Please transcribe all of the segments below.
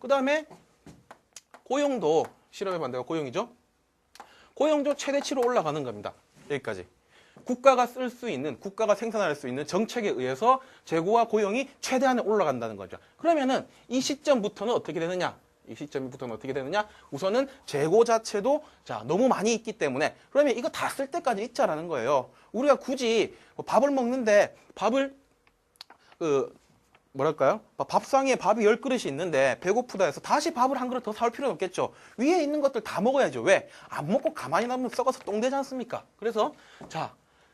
그 다음에 고용도 실험해 봤는데 고용이죠. 고용도 최대치로 올라가는 겁니다. 여기까지. 국가가 쓸 수 있는, 국가가 생산할 수 있는 정책에 의해서 재고와 고용이 최대한에 올라간다는 거죠. 그러면은 이 시점부터는 어떻게 되느냐? 이 시점부터는 어떻게 되느냐? 우선은 재고 자체도 자 너무 많이 있기 때문에 그러면 이거 다 쓸 때까지 있자라는 거예요. 우리가 굳이 뭐 밥을 먹는데 밥을 그 뭐랄까요? 밥상에 밥이 열 그릇이 있는데 배고프다 해서 다시 밥을 한 그릇 더 사올 필요는 없겠죠. 위에 있는 것들 다 먹어야죠. 왜? 안 먹고 가만히 놔두면 썩어서 똥 되지 않습니까? 그래서 자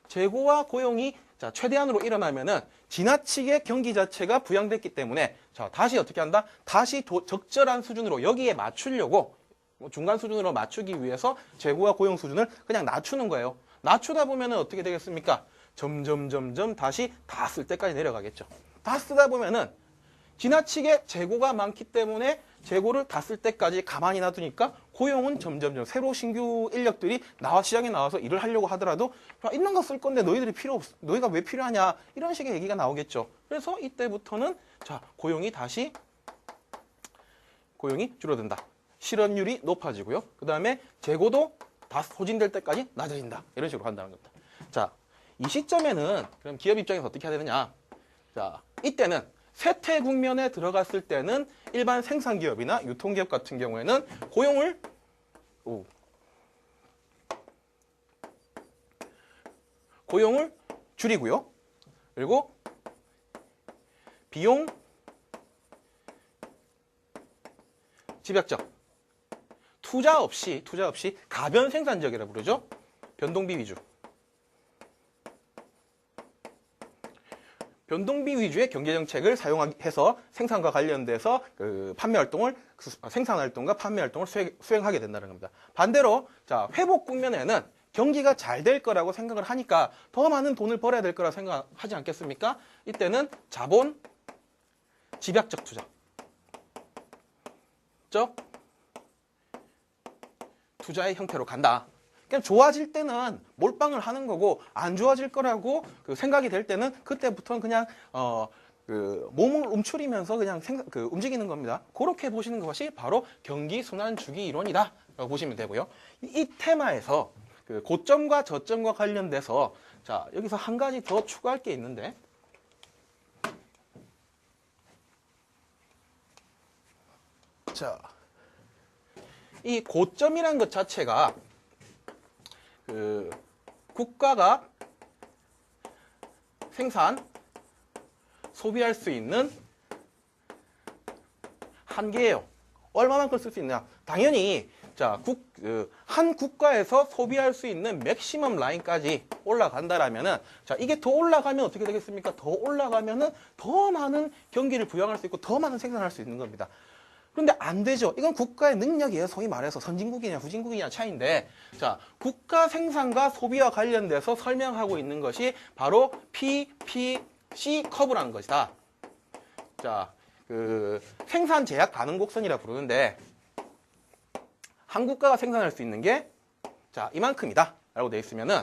재고와 고용이 자 최대한으로 일어나면은 지나치게 경기 자체가 부양됐기 때문에 자 다시 어떻게 한다? 다시 도- 적절한 수준으로 여기에 맞추려고 뭐 중간 수준으로 맞추기 위해서 재고와 고용 수준을 그냥 낮추는 거예요. 낮추다 보면은 어떻게 되겠습니까? 점점 점점 다시 다 쓸 때까지 내려가겠죠. 다 쓰다 보면은 지나치게 재고가 많기 때문에 재고를 다 쓸 때까지 가만히 놔두니까 고용은 점점점 새로 신규 인력들이 나와 시장에 나와서 일을 하려고 하더라도 야, 있는 거 쓸 건데 너희들이 필요 없 너희가 왜 필요하냐 이런 식의 얘기가 나오겠죠. 그래서 이때부터는 자 고용이 다시 고용이 줄어든다. 실업률이 높아지고요. 그 다음에 재고도 다 소진될 때까지 낮아진다. 이런 식으로 한다는 겁니다. 자, 이 시점에는 그럼 기업 입장에서 어떻게 해야 되느냐? 자, 이때는 쇠퇴 국면에 들어갔을 때는 일반 생산 기업이나 유통 기업 같은 경우에는 고용을 오, 고용을 줄이고요. 그리고 비용 집약적 투자 없이 투자 없이 가변 생산적이라 부르죠. 변동비 위주. 변동비 위주의 경제 정책을 사용해서 생산과 관련돼서 그 판매 활동을 수- 생산 활동과 판매 활동을 수행, 수행 하게 된다는 겁니다. 반대로 자 회복 국면에는 경기가 잘 될 거라고 생각을 하니까 더 많은 돈을 벌어야 될 거라 생각하지 않겠습니까? 이때는 자본 집약적 투자. 적 투자의 형태로 간다. 그냥 좋아질 때는 몰빵을 하는 거고 안 좋아질 거라고 그 생각이 될 때는 그때부터는 그냥 어. 그 몸을 움츠리면서 그냥 생각, 그 움직이는 겁니다. 그렇게 보시는 것이 바로 경기 순환 주기 이론이다 라고 보시면 되고요. 이, 이 테마에서 그 고점과 저점과 관련돼서 자 여기서 한 가지 더 추가할 게 있는데 자. 이 고점이라는 것 자체가 그 국가가 생산 소비할 수 있는 한계예요. 얼마만큼 쓸 수 있냐? 당연히 자, 국, 그, 한 국가에서 소비할 수 있는 맥시멈 라인까지 올라간다라면은 자, 이게 더 올라가면 어떻게 되겠습니까? 더 올라가면은 더 많은 경기를 부양할 수 있고 더 많은 생산할 수 있는 겁니다. 그런데 안 되죠. 이건 국가의 능력이에요. 소위 말해서 선진국이냐 후진국이냐 차이인데 자 국가 생산과 소비와 관련돼서 설명하고 있는 것이 바로 PPC 커브라는 것이다. 자, 그 생산 제약 가능 곡선이라 부르는데 한 국가가 생산할 수 있는 게 자, 이만큼이다 라고 돼 있으면은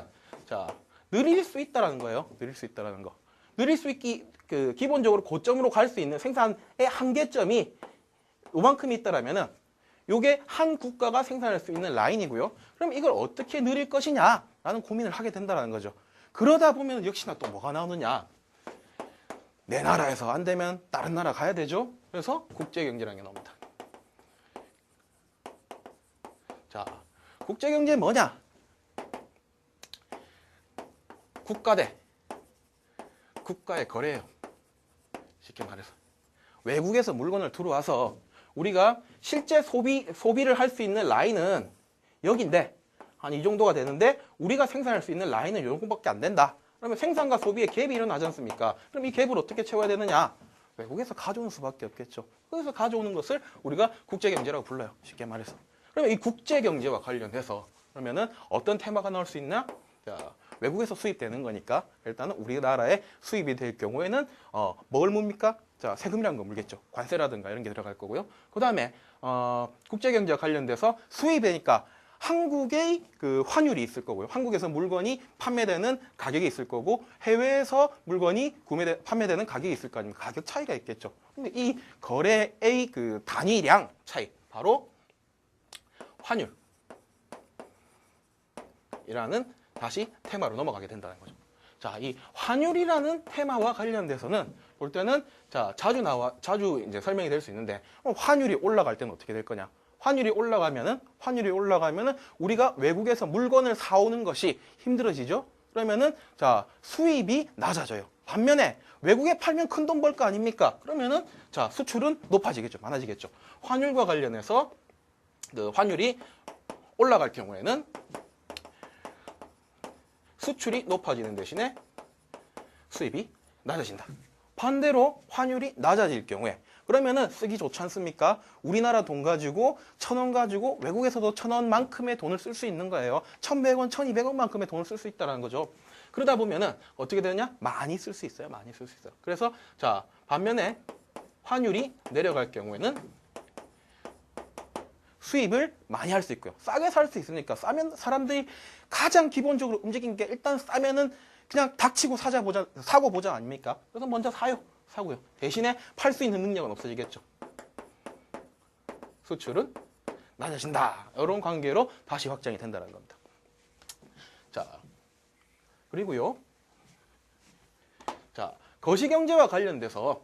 자, 느릴 수 있다라는 거예요. 느릴 수 있다라는 거. 느릴 수 있기 그 기본적으로 고점으로 갈 수 있는 생산의 한계점이 요만큼이 있다라면은 요게 한 국가가 생산할 수 있는 라인이고요. 그럼 이걸 어떻게 늘릴 것이냐라는 고민을 하게 된다는 거죠. 그러다 보면 역시나 또 뭐가 나오느냐. 내 나라에서 안 되면 다른 나라 가야 되죠. 그래서 국제경제라는 게 나옵니다. 자, 국제경제 뭐냐? 국가 대 국가의 거래예요. 쉽게 말해서. 외국에서 물건을 들어와서 우리가 실제 소비, 소비를 할 수 있는 라인은 여기인데, 한 이 정도가 되는데, 우리가 생산할 수 있는 라인은 이 정도밖에 안 된다. 그러면 생산과 소비의 갭이 일어나지 않습니까? 그럼 이 갭을 어떻게 채워야 되느냐? 외국에서 가져오는 수밖에 없겠죠. 그래서 가져오는 것을 우리가 국제경제라고 불러요. 쉽게 말해서. 그러면 이 국제경제와 관련해서 그러면은 어떤 테마가 나올 수 있나? 자, 외국에서 수입되는 거니까 일단은 우리나라에 수입이 될 경우에는 어, 뭘 뭡니까? 자, 세금이라는 거 물겠죠. 관세라든가 이런 게 들어갈 거고요. 그 다음에 어, 국제경제와 관련돼서 수입이니까 한국의 그 환율이 있을 거고요. 한국에서 물건이 판매되는 가격이 있을 거고 해외에서 물건이 구매 판매되는 가격이 있을 거 아닙니까? 가격 차이가 있겠죠. 근데 이 거래의 그 단위량 차이 바로 환율 이라는 다시 테마로 넘어가게 된다는 거죠. 자, 이 환율이라는 테마와 관련돼서는 볼 때는 자, 자주 나와 자주 이제 설명이 될 수 있는데 어, 환율이 올라갈 때는 어떻게 될 거냐? 환율이 올라가면은 환율이 올라가면은 우리가 외국에서 물건을 사오는 것이 힘들어지죠. 그러면은 자, 수입이 낮아져요. 반면에 외국에 팔면 큰 돈 벌 거 아닙니까? 그러면은 자, 수출은 높아지겠죠. 많아지겠죠. 환율과 관련해서 그 환율이 올라갈 경우에는 수출이 높아지는 대신에 수입이 낮아진다. 반대로 환율이 낮아질 경우에 그러면은 쓰기 좋지 않습니까? 우리나라 돈 가지고 천 원 가지고 외국에서도 천 원만큼의 돈을 쓸 수 있는 거예요. 천백 원, 천이백 원만큼의 돈을 쓸 수 있다는 거죠. 그러다 보면은 어떻게 되느냐? 많이 쓸 수 있어요. 많이 쓸 수 있어요. 그래서 자 반면에 환율이 내려갈 경우에는 수입을 많이 할 수 있고요. 싸게 살 수 있으니까 싸면 사람들이 가장 기본적으로 움직인 게 일단 싸면은 그냥 닥치고 사자 보자 사고 보자 아닙니까? 그래서 먼저 사요. 사고요. 대신에 팔 수 있는 능력은 없어지겠죠. 수출은 낮아진다. 이런 관계로 다시 확장이 된다는 겁니다. 자, 그리고요. 자, 거시경제와 관련돼서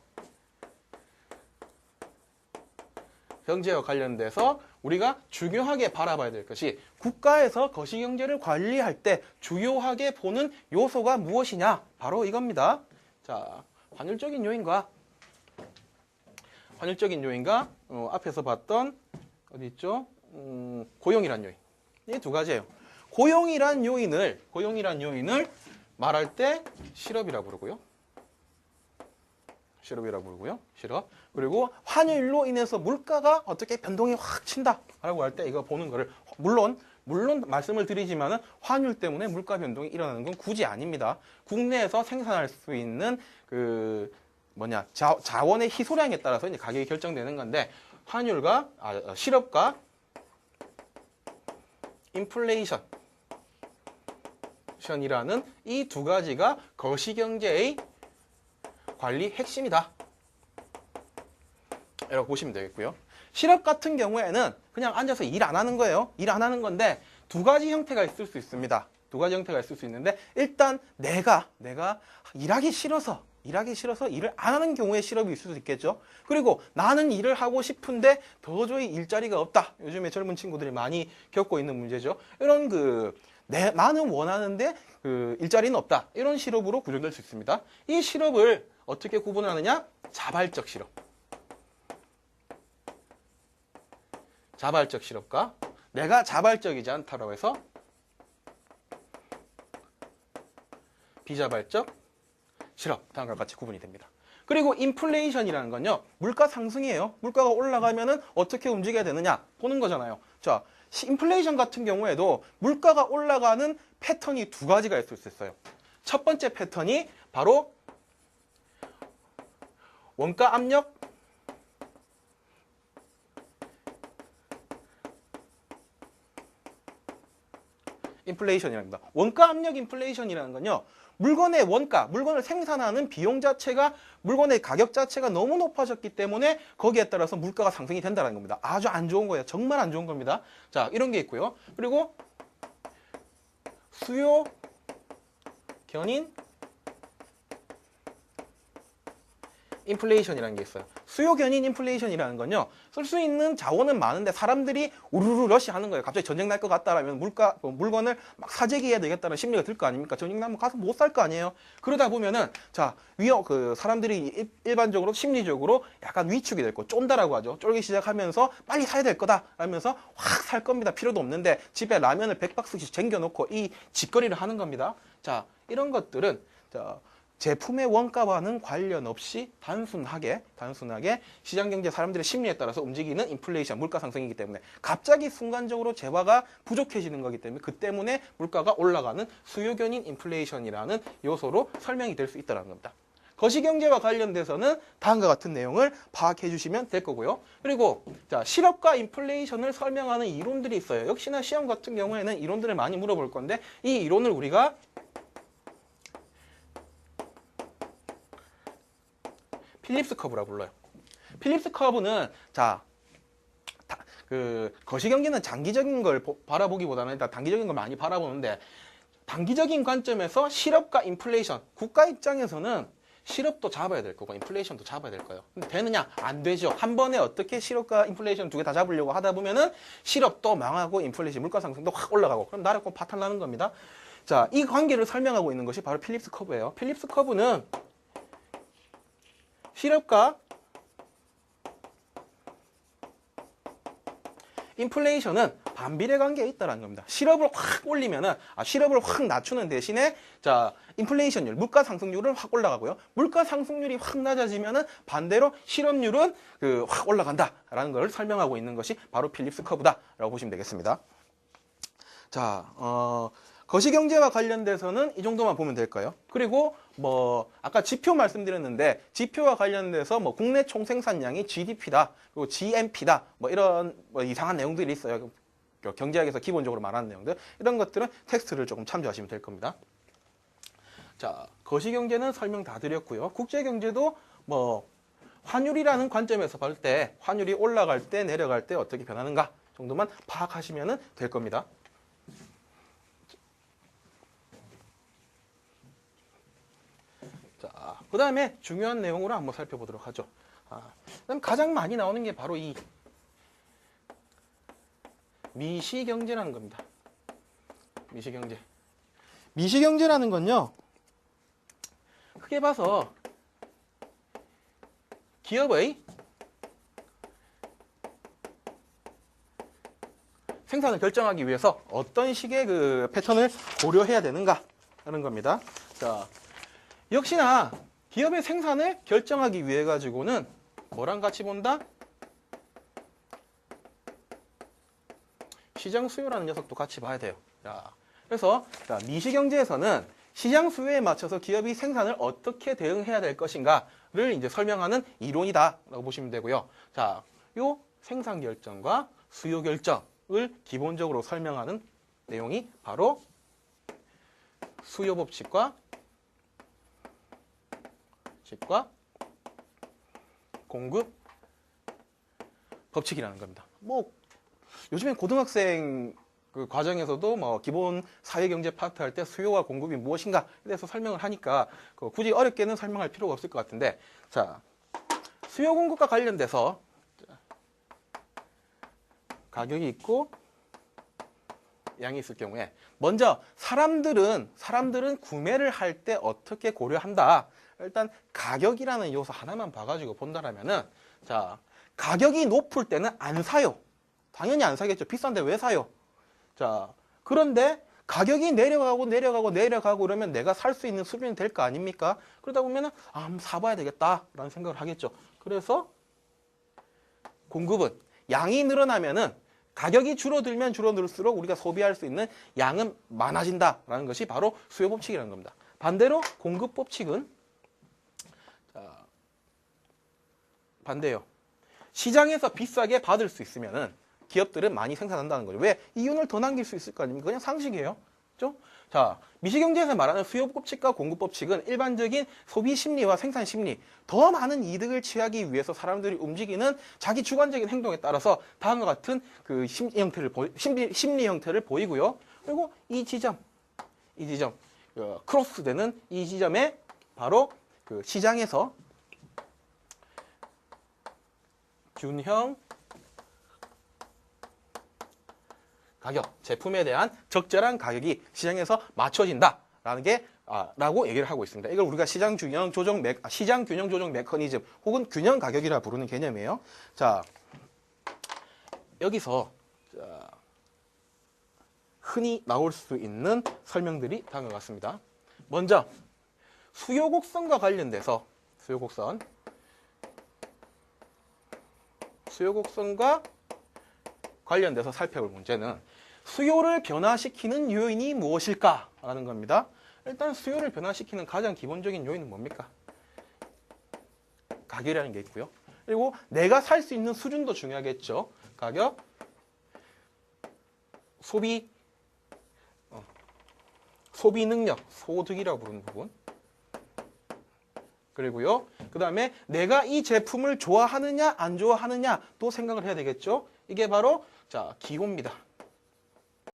경제와 관련돼서 우리가 중요하게 바라봐야 될 것이 국가에서 거시경제를 관리할 때 주요하게 보는 요소가 무엇이냐? 바로 이겁니다. 자, 환율적인 요인과 환율적인 요인과 어, 앞에서 봤던 어디 있죠? 음, 고용이란 요인. 이 두 가지예요. 고용이란 요인을 고용이란 요인을 말할 때 실업이라고 부르고요. 실업이라고 부르고요. 실업. 그리고 환율로 인해서 물가가 어떻게 변동이 확 친다라고 할 때 이거 보는 거를 물론 물론 말씀을 드리지만은 환율 때문에 물가 변동이 일어나는 건 굳이 아닙니다. 국내에서 생산할 수 있는 그 뭐냐 자, 자원의 희소량에 따라서 이제 가격이 결정되는 건데 환율과 아, 어, 실업과 인플레이션 션이라는 이 두 가지가 거시경제의 관리 핵심이다. 이라고 보시면 되겠고요. 실업 같은 경우에는 그냥 앉아서 일 안 하는 거예요. 일 안 하는 건데 두 가지 형태가 있을 수 있습니다. 두 가지 형태가 있을 수 있는데 일단 내가 내가 일하기 싫어서 일하기 싫어서 일을 안 하는 경우에 실업이 있을 수 있겠죠. 그리고 나는 일을 하고 싶은데 도저히 일자리가 없다. 요즘에 젊은 친구들이 많이 겪고 있는 문제죠. 이런 그 내, 나는 원하는데 그 일자리는 없다. 이런 실업으로 구조될 수 있습니다. 이 실업을 어떻게 구분을 하느냐? 자발적 실업. 자발적 실업과 내가 자발적이지 않다라고 해서 비자발적 실업 다음과 같이 구분이 됩니다. 그리고 인플레이션이라는 건요 물가 상승이에요. 물가가 올라가면 은 어떻게 움직여야 되느냐 보는 거잖아요. 자, 인플레이션 같은 경우에도 물가가 올라가는 패턴이 두 가지가 있을 수 있어요. 첫 번째 패턴이 바로 원가 압력 인플레이션이랍니다. 원가 압력 인플레이션이라는 건요. 물건의 원가, 물건을 생산하는 비용 자체가 물건의 가격 자체가 너무 높아졌기 때문에 거기에 따라서 물가가 상승이 된다는 겁니다. 아주 안 좋은 거예요. 정말 안 좋은 겁니다. 자, 이런 게 있고요. 그리고 수요 견인 인플레이션이라는 게 있어요. 수요 견인 인플레이션이라는 건요. 쓸 수 있는 자원은 많은데 사람들이 우르르 러시하는 거예요. 갑자기 전쟁 날 것 같다라면 물가 뭐 물건을 막 사재기해야 되겠다는 심리가 들 거 아닙니까? 전쟁 나면 가서 못 살 거 아니에요. 그러다 보면은 자 위험 그 사람들이 일- 일반적으로 심리적으로 약간 위축이 될 거, 쫀다라고 하죠. 쫄기 시작하면서 빨리 사야 될 거다 라면서 확 살 겁니다. 필요도 없는데 집에 라면을 100박스씩 쟁겨놓고 이 짓거리를 하는 겁니다. 자 이런 것들은 자 제품의 원가와는 관련 없이 단순하게 단순하게 시장 경제 사람들의 심리에 따라서 움직이는 인플레이션 물가 상승이기 때문에 갑자기 순간적으로 재화가 부족해지는 거기 때문에 그 때문에 물가가 올라가는 수요 견인 인플레이션이라는 요소로 설명이 될 수 있다는 겁니다. 거시경제와 관련돼서는 다음과 같은 내용을 파악해 주시면 될 거고요. 그리고 자 실업과 인플레이션을 설명하는 이론들이 있어요. 역시나 시험 같은 경우에는 이론들을 많이 물어볼 건데 이 이론을 우리가 필립스 커브라 불러요. 필립스 커브는 자, 다- 그 거시경제는 장기적인 걸 보- 바라보기보다는 일단 단기적인 걸 많이 바라보는데 단기적인 관점에서 실업과 인플레이션 국가 입장에서는 실업도 잡아야 될 거고 인플레이션도 잡아야 될 거예요. 근데 되느냐? 안 되죠. 한 번에 어떻게 실업과 인플레이션 두 개 다 잡으려고 하다 보면은 실업도 망하고 인플레이션 물가 상승도 확 올라가고 그럼 나라 꼭 파탄 나는 겁니다. 자, 이 관계를 설명하고 있는 것이 바로 필립스 커브예요. 필립스 커브는 실업과 인플레이션은 반비례 관계에 있다는 겁니다. 실업을 확 올리면은 아, 실업을 확 낮추는 대신에 자 인플레이션율 물가 상승률은 확 올라가고요. 물가 상승률이 확 낮아지면은 반대로 실업률은 그 확 올라간다라는 걸 설명하고 있는 것이 바로 필립스 커브다라고 보시면 되겠습니다. 자, 어, 거시경제와 관련돼서는 이 정도만 보면 될까요? 그리고 뭐 아까 지표 말씀드렸는데 지표와 관련돼서 뭐 국내 총생산량이 GDP다, 그리고 GNP다, 뭐 이런 뭐 이상한 내용들이 있어요. 그 경제학에서 기본적으로 말하는 내용들 이런 것들은 텍스트를 조금 참조하시면 될 겁니다. 자, 거시경제는 설명 다 드렸고요. 국제경제도 뭐 환율이라는 관점에서 볼 때 환율이 올라갈 때 내려갈 때 어떻게 변하는가 정도만 파악하시면 될 겁니다. 자, 그 다음에 중요한 내용으로 한번 살펴보도록 하죠. 아, 그다음 가장 많이 나오는 게 바로 이 미시경제라는 겁니다. 미시경제. 미시경제라는 건요, 크게 봐서 기업의 생산을 결정하기 위해서 어떤 식의 그 패턴을 고려해야 되는가 하는 겁니다. 자, 역시나 기업의 생산을 결정하기 위해 가지고는 뭐랑 같이 본다? 시장 수요라는 녀석도 같이 봐야 돼요. 자, 그래서 자, 미시경제에서는 시장 수요에 맞춰서 기업이 생산을 어떻게 대응해야 될 것인가를 이제 설명하는 이론이다라고 보시면 되고요. 자, 요 생산 결정과 수요 결정을 기본적으로 설명하는 내용이 바로 수요 법칙과 법칙과 공급 법칙이라는 겁니다. 뭐 요즘엔 고등학생 그 과정에서도 뭐 기본 사회경제 파트 할 때 수요와 공급이 무엇인가에 대해서 설명을 하니까 그 굳이 어렵게는 설명할 필요가 없을 것 같은데 자 수요 공급과 관련돼서 가격이 있고 양이 있을 경우에 먼저 사람들은 사람들은 구매를 할 때 어떻게 고려한다. 일단 가격이라는 요소 하나만 봐가지고 본다라면은 자 가격이 높을 때는 안 사요. 당연히 안 사겠죠. 비싼데 왜 사요? 자 그런데 가격이 내려가고 내려가고 내려가고 그러면 내가 살 수 있는 수준이 될 거 아닙니까? 그러다 보면은 아, 한번 사봐야 되겠다라는 생각을 하겠죠. 그래서 공급은 양이 늘어나면은 가격이 줄어들면 줄어들수록 우리가 소비할 수 있는 양은 많아진다라는 것이 바로 수요 법칙이라는 겁니다. 반대로 공급 법칙은 반대요. 시장에서 비싸게 받을 수 있으면은 기업들은 많이 생산한다는 거죠. 왜? 이윤을 더 남길 수 있을 거 아닙니까? 그냥 상식이에요. 그죠? 자, 미시경제에서 말하는 수요 법칙과 공급 법칙은 일반적인 소비 심리와 생산 심리, 더 많은 이득을 취하기 위해서 사람들이 움직이는 자기 주관적인 행동에 따라서 다음과 같은 그 심리 형태를 보이, 심리, 심리 형태를 보이고요. 그리고 이 지점, 이 지점, 그 크로스되는 이 지점에 바로 그 시장에서 균형 가격, 제품에 대한 적절한 가격이 시장에서 맞춰진다라는 게 아, 라고 얘기를 하고 있습니다. 이걸 우리가 시장 균형 조정 메, 아, 시장 균형 조정 메커니즘 혹은 균형 가격이라 부르는 개념이에요. 자, 여기서 자, 흔히 나올 수 있는 설명들이 다음과 같습니다. 먼저 수요 곡선과 관련돼서 수요 곡선 수요 곡선과 관련돼서 살펴볼 문제는 수요를 변화시키는 요인이 무엇일까라는 겁니다. 일단 수요를 변화시키는 가장 기본적인 요인은 뭡니까? 가격이라는 게 있고요. 그리고 내가 살 수 있는 수준도 중요하겠죠. 가격, 소비, 어, 소비 능력, 소득이라고 부르는 부분. 그리고요. 그 다음에 내가 이 제품을 좋아하느냐 안 좋아하느냐 또 생각을 해야 되겠죠. 이게 바로 자 기호입니다.